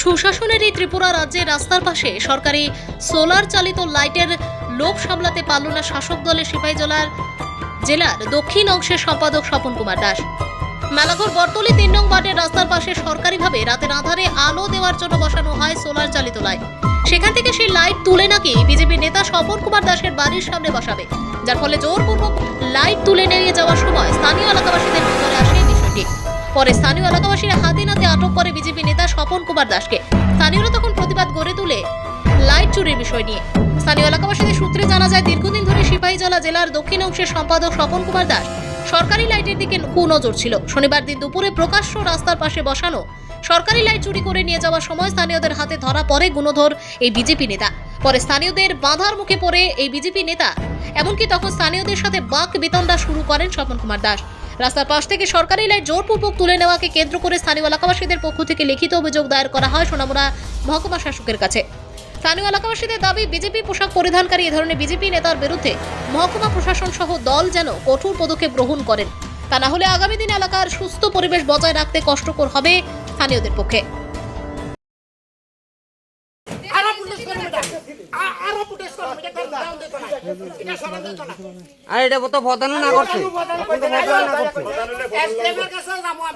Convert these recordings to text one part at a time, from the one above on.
সুশাসনের এই ত্রিপুরা রাজ্যে রাস্তার পাশে সরকারি সোলার চালিত লাইটের লোভ সামলাতে পারল না শাসক দলের সিপাহীজলার জেলার দক্ষিণ অংশের সম্পাদক স্বপন কুমার দাস। মেলাঘর বর্তলি তিন নং ওয়ার্ডের রাস্তার পাশে সরকারিভাবে রাতের আধারে আলো দেওয়ার জন্য বসানো হয় সোলার চালিত লাইট। সেখান থেকে সেই লাইট তুলে নাকি বিজেপি নেতা স্বপন কুমার দাসের বাড়ির সামনে বসাবে। যার ফলে জোরপূর্বক লাইট তুলে নিয়ে যাওয়ার সময় স্থানীয় এলাকাবাসীদের নজরে আসে পরে স্থানীয় এলাকাবাসীরা হাতে নাতে আটক করে বিজেপি নেতা স্বপন কুমার দাসকে। স্থানীয়রা তখন প্রতিবাদ গড়ে তুলে লাইট চুরির বিষয় নিয়ে। স্থানীয় এলাকাবাসীদের সূত্রে জানা যায়, দীর্ঘদিন ধরে সিপাহীজলা জেলার দক্ষিণ অংশের সম্পাদক স্বপন কুমার দাস সরকারি লাইটের দিকে কুনজর ছিল। শনিবার দিন দুপুরে প্রকাশ্য রাস্তার পাশে বসানো সরকারি লাইট চুরি করে নিয়ে যাওয়ার সময় স্থানীয়দের হাতে ধরা পড়ে গুণধর এই বিজেপি নেতা। পরে স্থানীয়দের বাঁধার মুখে পড়ে এই বিজেপি নেতা। এমনকি তখন স্থানীয়দের সাথে বাক বিতণ্ডা শুরু করেন স্বপন কুমার দাস। রাস্তার পাশ থেকে সরকারি লাইট জোরপূর্বক তুলে নেওয়াকে কেন্দ্র করে স্থানীয় এলাকাবাসীদের পক্ষ থেকে লিখিত অভিযোগ দায়ের করা হয় সোনামুড়া মহকুমা শাসকের কাছে। স্থানীয় এলাকাবাসীদের দাবি, বিজেপি পোশাক পরিধানকারী এ ধরনের বিজেপি নেতার বিরুদ্ধে মহকুমা প্রশাসন সহ দল যেন কঠোর পদক্ষেপ গ্রহণ করেন। তা না হলে আগামী দিন এলাকার সুস্থ পরিবেশ বজায় রাখতে কষ্টকর হবে স্থানীয়দের পক্ষে। আরও। এটা সরান দিত না। আর এটা তো বদানো না করছে আমার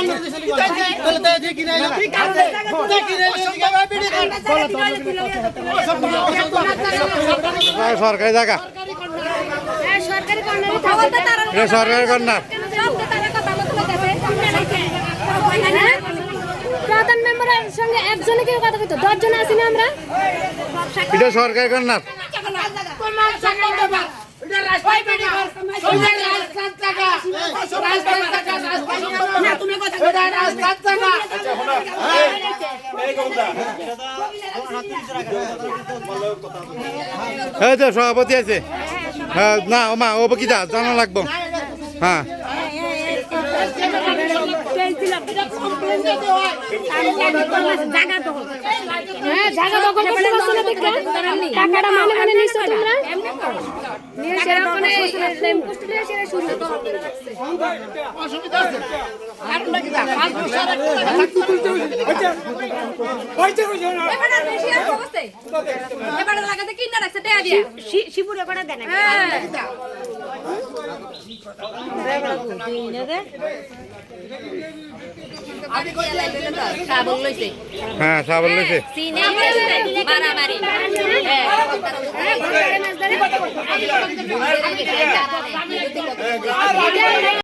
পিছনে যায়। আমার আমার তো দিকে দিকা। আমার দিকে গলা দল তাহলে আমরা কি হইব না? সরকারি জায়গা হ্যাঁ, সরকারি কর্নারে থাকে। এটা সরকারি কর্নার সব তো কথা। হ্যাঁ? কথা এই তো সভাপতি আছে। হ্যাঁ না ও মা ও কিতা জানা লাগবো। হ্যাঁ। হ্যাঁ জায়গা দখল করতে পারছ না দেখে? টাকাটা মানে মানে নিছো তোমরা নিয়ে সেরকম পোস্ট দিয়ে সেরা শুরু শিবুরে করে দেন হ্যাঁ সাবল লইছে মারামারি হ্যাঁ